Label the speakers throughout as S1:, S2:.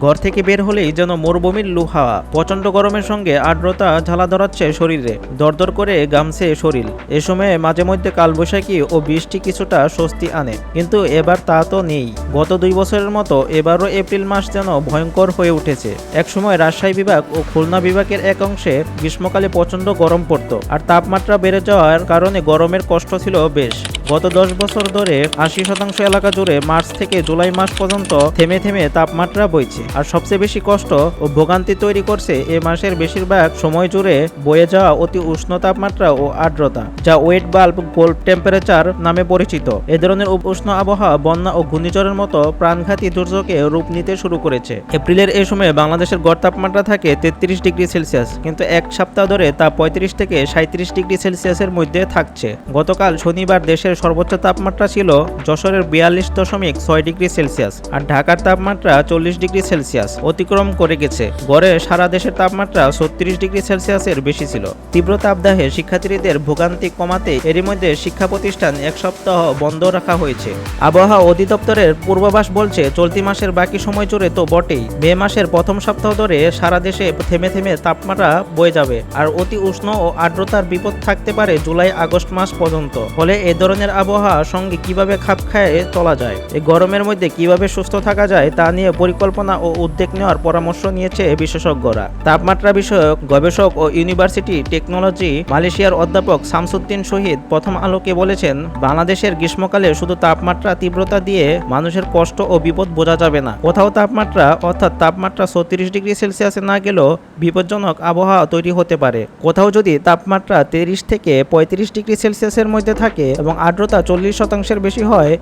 S1: ঘর থেকে বের হলেই যেন মরুভূমির লু হাওয়া প্রচণ্ড গরমের সঙ্গে আর্দ্রতা ঝালা ধরাচ্ছে শরীরে। দরদর করে গামছে শরীর। এ সময়ে মাঝে মধ্যে কালবৈশাখী ও বৃষ্টি কিছুটা স্বস্তি আনে। কিন্তু এবার তা তো নেই। গত দুই বছরের মতো এবারও এপ্রিল মাস যেন ভয়ঙ্কর হয়ে উঠেছে। একসময় রাজশাহী বিভাগ ও খুলনা বিভাগের এক অংশে গ্রীষ্মকালে প্রচণ্ড গরম পড়তো। আর তাপমাত্রা বেড়ে যাওয়ার কারণে গরমের কষ্ট ছিল বেশ। গত দশ বছর ধরে আশি শতাংশ এলাকা জুড়ে মার্চ থেকে জুলাই মাস পর্যন্ত থেমে থেমে তাপমাত্রা বইছে। আর সবচেয়ে বেশি কষ্ট ও ভোগান্তি তৈরি করছে এ মাসের বেশিরভাগ সময় জুড়ে বয়ে যাওয়া অতি উষ্ণ তাপমাত্রা ও আর্দ্রতা, যা ওয়েট বাল্ব কোল্ড টেম্পারেচার নামে পরিচিত। এ ধরনের উষ্ণ আবহাওয়া, বন্যা ও ঘূর্ণিঝড়ের মতো প্রাণঘাতী দুর্যোগে রূপ নিতে শুরু করেছে। এপ্রিলের এই সময়ে বাংলাদেশের গড় তাপমাত্রা থাকে তেত্রিশ ডিগ্রি সেলসিয়াস, কিন্তু এক সপ্তাহ ধরে তা পঁয়ত্রিশ থেকে সাঁত্রিশ ডিগ্রি সেলসিয়াসের মধ্যে থাকছে। গতকাল শনিবার দেশের সর্বোচ্চ তাপমাত্রা ছিল যশোরের বিয়াল্লিশ দশমিক ছয় ডিগ্রি সেলসিয়াস আর ঢাকার তাপমাত্রা চল্লিশ ডিগ্রি সেলসিয়াস অতিক্রম করে গেছে। গড়ে সারা দেশের তাপমাত্রা ছত্রিশ ডিগ্রি সেলসিয়াসের বেশি ছিল। তীব্র তাপদাহে শিক্ষার্থীদের ভোগান্তি কমাতে এরই মধ্যে শিক্ষা প্রতিষ্ঠান এক সপ্তাহ বন্ধ রাখা হয়েছে। আবহাওয়া অধিদপ্তরের পূর্বাভাস বলছে, চলতি মাসের বাকি সময় জুড়ে তো বটেই। মে মাসের প্রথম সপ্তাহ ধরে সারা দেশে থেমে থেমে তাপমাত্রা বয়ে যাবে। আর অতি উষ্ণ ও আর্দ্রতার বিপদ থাকতে পারে জুলাই আগস্ট মাস পর্যন্ত। ফলে এ ধরনের আবহাওয়ার সঙ্গে কীভাবে খাপ খায়ে চলা যায়, এই গরমের মধ্যে কীভাবে সুস্থ থাকা যায় তা নিয়ে পরিকল্পনা ও উদ্যোগ নেওয়ার পরামর্শ নিয়েছে বিশেষজ্ঞরা। তাপমাত্রা বিষয়ক গবেষক ও ইউনিভার্সিটি টেকনোলজি মালয়েশিয়ার অধ্যাপক শামসুদ্দিন শহীদ প্রথম আলোকে বলেছেন, বাংলাদেশের গ্রীষ্মকালে শুধু তাপমাত্রা তীব্রতা দিয়ে মানুষের কষ্ট ও বিপদ বোঝা যাবে না। কোথাও তাপমাত্রা অর্থাৎ তাপমাত্রা ছত্রিশ ডিগ্রি সেলসিয়াসে না গেলেও বিপজ্জনক আবহাওয়া তৈরি হতে পারে। কোথাও যদি তাপমাত্রা তিরিশ থেকে পঁয়ত্রিশ ডিগ্রি সেলসিয়াসের মধ্যে থাকে এবং আর্দ্রতা চল্লিশ শতাংশের বেশি হয়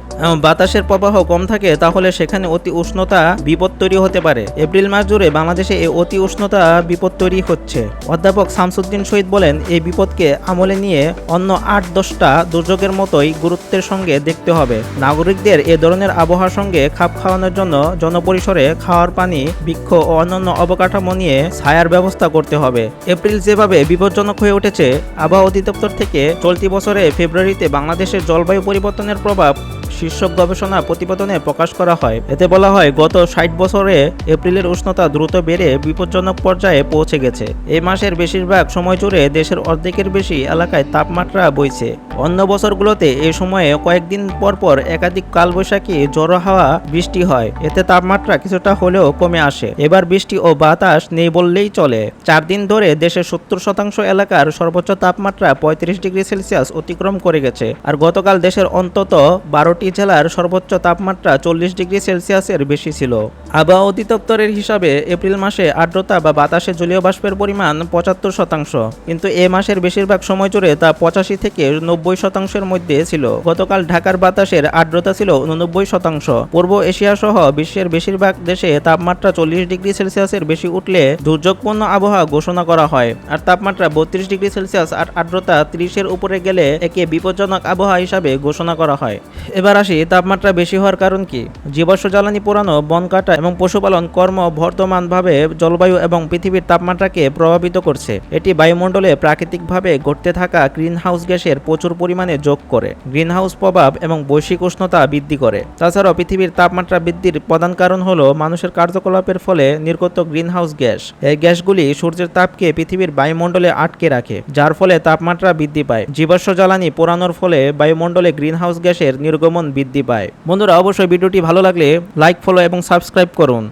S1: বাতাসের প্রবাহ কম থাকে, তাহলে সেখানে অতি উষ্ণতা বিপদ তৈরি হতে পারে। এপ্রিল মাস জুড়ে বাংলাদেশে এই অতি উষ্ণতা বিপদ তৈরি হচ্ছে। অধ্যাপক শামসুদ্দিন শহীদ বলেন, এই বিপদকে আমলে নিয়ে অন্য আট দশটা দুর্যোগের মতোই গুরুত্বের সঙ্গে দেখতে হবে। নাগরিকদের এ ধরনের আবহাওয়ার সঙ্গে খাপ খাওয়ানোর জন্য জনপরিসরে খাওয়ার পানি, বৃক্ষ ও অন্যান্য অবকাঠামো নিয়ে ছায়ার ব্যবস্থা করতে হবে। এপ্রিল যেভাবে বিপজ্জনক হয়ে উঠেছে, আবহাওয়া অধিদপ্তর থেকে চলতি বছরে ফেব্রুয়ারিতে বাংলাদেশের জলবায়ু পরিবর্তনের প্রভাব শীর্ষক গবেষণা প্রতিবেদনে প্রকাশ করা হয়। এতে বলা হয়, গত ষাট বছরে এপ্রিলের উষ্ণতা দ্রুত বেড়ে বিপজ্জনক পর্যায়ে পৌঁছে গেছে। এই মাসের বেশিরভাগ সময় জুড়ে দেশের অর্ধেকের বেশি এলাকায় তাপমাত্রা বইছে। অন্য বছরগুলোতে এ সময়ে কয়েকদিন পর পর একাধিক কালবৈশাখী জড়ো হাওয়া, বৃষ্টি হয়। এতে তাপমাত্রা কিছুটা হলেও কমে আসে। এবার বৃষ্টি ও বাতাস নেই বললেই চলে। চার দিন ধরে দেশের সত্তর শতাংশ এলাকার সর্বোচ্চ তাপমাত্রা পঁয়ত্রিশ ডিগ্রি সেলসিয়াস অতিক্রম করে গেছে। আর গতকাল দেশের অন্তত বারোটি জেলার সর্বোচ্চ তাপমাত্রা চল্লিশ ডিগ্রি সেলসিয়াসের বেশি ছিল। আবহাওয়া অধিদপ্তরের হিসাবে এপ্রিল মাসে আর্দ্রতা বা বাতাসে জলীয় বাষ্পের পরিমাণ পঁচাত্তর শতাংশ। কিন্তু এ মাসের বেশিরভাগ সময় জুড়ে তা পঁচাশি থেকে নব্বই শতাংশের মধ্যে ছিল। গতকাল ঢাকার বাতাসের আর্দ্রতা ছিল উননব্বই শতাংশ। পূর্ব এশিয়া সহ বিশ্বের বেশিরভাগ দেশে তাপমাত্রা চল্লিশ ডিগ্রি সেলসিয়াসের বেশি উঠলে দুর্যোগপূর্ণ আবহাওয়া ঘোষণা করা হয়। আর তাপমাত্রা বত্রিশ ডিগ্রি সেলসিয়াস আর আর্দ্রতা ত্রিশের উপরে গেলে একে বিপজ্জনক আবহাওয়া হিসাবে ঘোষণা করা হয়। এবার আসি, তাপমাত্রা বেশি হওয়ার কারণ কি? জীবাশ্ম জ্বালানি পোড়ানো, বন কাটা এবং পশুপালন কর্ম বর্তমানভাবে জলবায়ু এবং পৃথিবীর তাপমাত্রাকে প্রভাবিত করছে। এটি বায়ুমণ্ডলে প্রাকৃতিকভাবে ঘটতে থাকা গ্রিন হাউস গ্যাসের প্রচুর পরিমাণে যোগ করে। গ্রিনহাউস প্রভাব এবং বৈশ্বিক উষ্ণতা বৃদ্ধি করে। তাছাড়াও পৃথিবীর তাপমাত্রা বৃদ্ধির প্রধান কারণ হল মানুষের কার্যকলাপের ফলে নির্গত গ্রিনহাউস গ্যাস। এই গ্যাসগুলি সূর্যের তাপকে পৃথিবীর বায়ুমণ্ডলে আটকে রাখে, যার ফলে তাপমাত্রা বৃদ্ধি পায়। জীবাশ্ম জ্বালানি পোড়ানোর ফলে বায়ুমণ্ডলে গ্রিনহাউস গ্যাসের নির্গমন বৃদ্ধি পায়। বন্ধুরা, অবশ্যই ভিডিওটি ভালো লাগলে লাইক, ফলো এবং সাবস্ক্রাইব করুন।